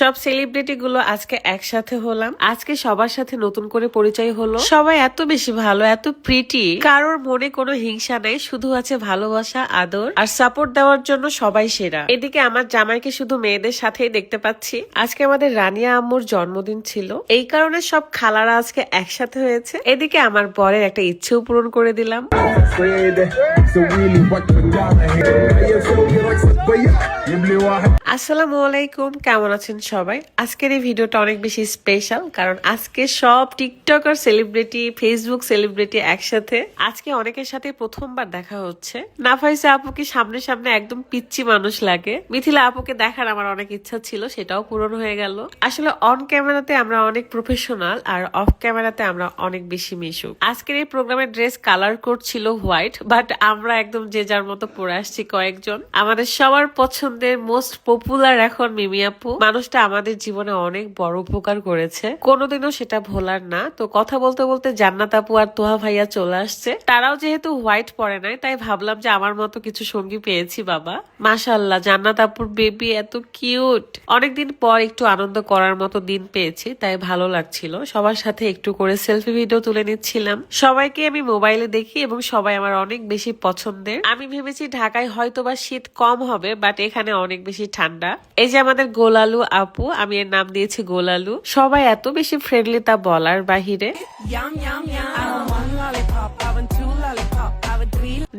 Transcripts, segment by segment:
সব সেলিব্রিটি গুলো আজকে একসাথে হলাম। আজকে সবার সাথে নতুন করে পরিচয় হলো। সবাই এত বেশি ভালো, এত প্রিটি কারোর মনে কোনো হিংসা নেই, শুধু আছে ভালোবাসা, আদর আর সাপোর্ট দেওয়ার জন্য সবাই সেরা। এদিকে আমার জামাইকে শুধু মেয়েদের সাথেই দেখতে পাচ্ছি। আজকে আমাদের রানিয়া আম্মুর জন্মদিন ছিল। এই কারণে সব খালারা আজকে একসাথে হয়েছে। এদিকে আমার বরের একটা ইচ্ছেও পূরণ করে দিলাম। আসসালামু আলাইকুম, কেমন আছেন সবাই। আজকের এই ভিডিওটা অনেক বেশি স্পেশাল কারণ আজকে সব TikTok TikToker celebrity Facebook celebrity একসাথে। আজকে অনেকের সাথে প্রথমবার দেখা হচ্ছে। নাফাইসা আপুকে সামনে সামনে একদম পিচ্ছি মানুষ লাগে। মিথিলা আপুকে দেখার আমার অনেক ইচ্ছা ছিল, সেটাও পূরণ হয়ে গেল। আসলে অন ক্যামেরাতে আমরা অনেক প্রফেশনাল আর অফ ক্যামেরাতে আমরা অনেক বেশি মিশুক। আজকের এই প্রোগ্রামের ড্রেস কালার কোড ছিল হোয়াইট বাট আমরা একদম যে যার মতো পরে আসছি কয়েকজন। আমাদের সবার পছন্দের মোস্ট পপুলার এখন মিমি আপু। মানুষটা আমাদের জীবনে অনেক বড় উপকার করেছে। কোনোদিনও সেটা ভোলার না। তো কথা বলতে বলতে জান্নাত আপু আর তোহা ভাইয়া চলে আসছে। তারাও যেহেতু হোয়াইট পরে নাই, তাই ভাবলাম যে আমার মতো কিছু সঙ্গী পেয়েছি বাবা। মাশাল্লাহ জান্নাত আপুর বেবি এত কিউট অনেকদিন পর একটু আনন্দ করার মতো দিন পেয়েছি, তাই ভালো লাগছিল। সবার সাথে একটু করে সেলফি ভিডিও তুলে নিচ্ছিলাম। সবাইকে আমি মোবাইলে দেখি এবং সবাই আমার অনেক বেশি পছন্দের। আমি ভেবেছি ঢাকায় হয়তো বা শীত কম হবে বাট এখানে অনেক বেশি ঠান্ডা। এই যে আমাদের গোলালু আপু আমি এর নাম দিয়েছি গোলালু। সবাই এত বেশি ফ্রেন্ডলি তা বলার বাহিরে।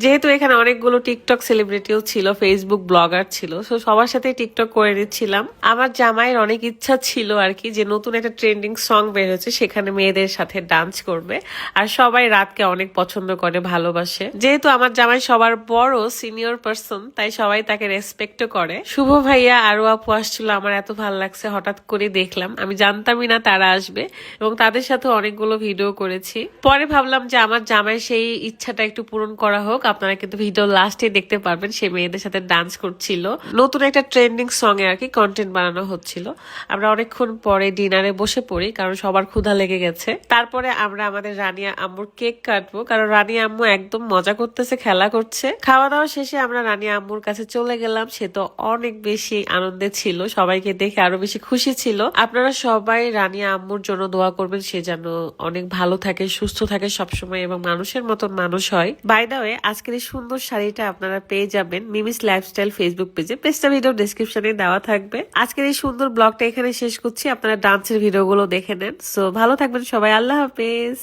যেহেতু এখানে অনেকগুলো টিকটক সেলিব্রিটিও ছিল ফেসবুক ব্লগার ছিল তো সবার সাথে টিকটক করে নিচ্ছিলাম। আমার জামাইয়ের অনেক ইচ্ছা ছিল আর কি যে নতুন একটা ট্রেন্ডিং সং বের হচ্ছে সেখানে মেয়েদের সাথে ডান্স করবে। আর সবাই রাতকে অনেক পছন্দ করে, ভালোবাসে। যেহেতু আমার জামাই সবার বড় সিনিয়র পার্সন তাই সবাই তাকে রেসপেক্টও করে। শুভ ভাইয়া আরও আপু আসছিল, আমার এত ভালো লাগছে, হঠাৎ করে দেখলাম। আমি জানতামই না তারা আসবে, এবং তাদের সাথে অনেকগুলো ভিডিও করেছি। পরে ভাবলাম যে আমার জামাই সেই ইচ্ছাটা একটু পূরণ করা হোক। আপনারা কিন্তু ভিডিও লাস্টে দেখতে পারবেন, সে মেয়েদের সাথে ডান্স করছিল। নতুন একটা ট্রেন্ডিং সং এ আর কি কন্টেন্ট বানানো হচ্ছিল। আমরা অনেকক্ষণ পরে ডিনারে বসে পড়ি, কারণ সবার ক্ষুধা লেগে গেছে। তারপরে আমরা আমাদের রানিয়া আম্মুর কেক কাটবো, কারণ রানিয়া আম্মু একদম মজা করতেছে, খেলা করছে। খাওয়া দাওয়া শেষে আমরা রানিয়া আম্মুর কাছে চলে গেলাম, সে তো অনেক বেশি আনন্দে ছিল, সবাইকে দেখে আরও বেশি খুশি ছিল। আপনারা সবাই রানিয়া আম্মুর জন্য দোয়া করবেন, সে যেন অনেক ভালো থাকে, সুস্থ থাকে সবসময় এবং মানুষের মতন মানুষ হয়। বাই দা আজকের এই সুন্দর শাড়িটা আপনারা পেয়ে যাবেন মিমিস লাইফস্টাইল ফেসবুক পেজে পেজটা ভিডিও ডিসক্রিপশনে দেওয়া থাকবে আজকের এই সুন্দর ব্লগটা এখানে শেষ করছি আপনারা ডান্সের ভিডিওগুলো দেখে নেন সো ভালো থাকবেন সবাই আল্লাহ হাফেজ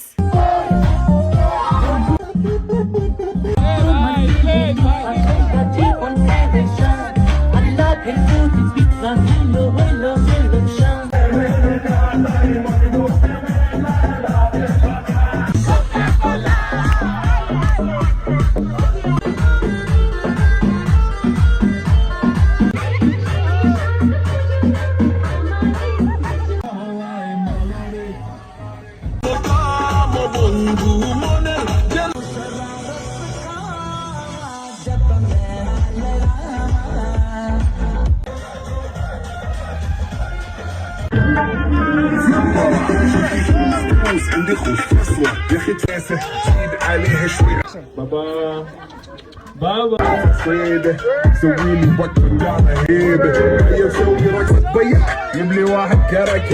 বন্ধু মনের ندخل فصلة يا أخي تاسة زيد عليها شوية بابا بابا صيدة سوي لي بكر هيبة يا مسوي رقصة يملي واحد كرك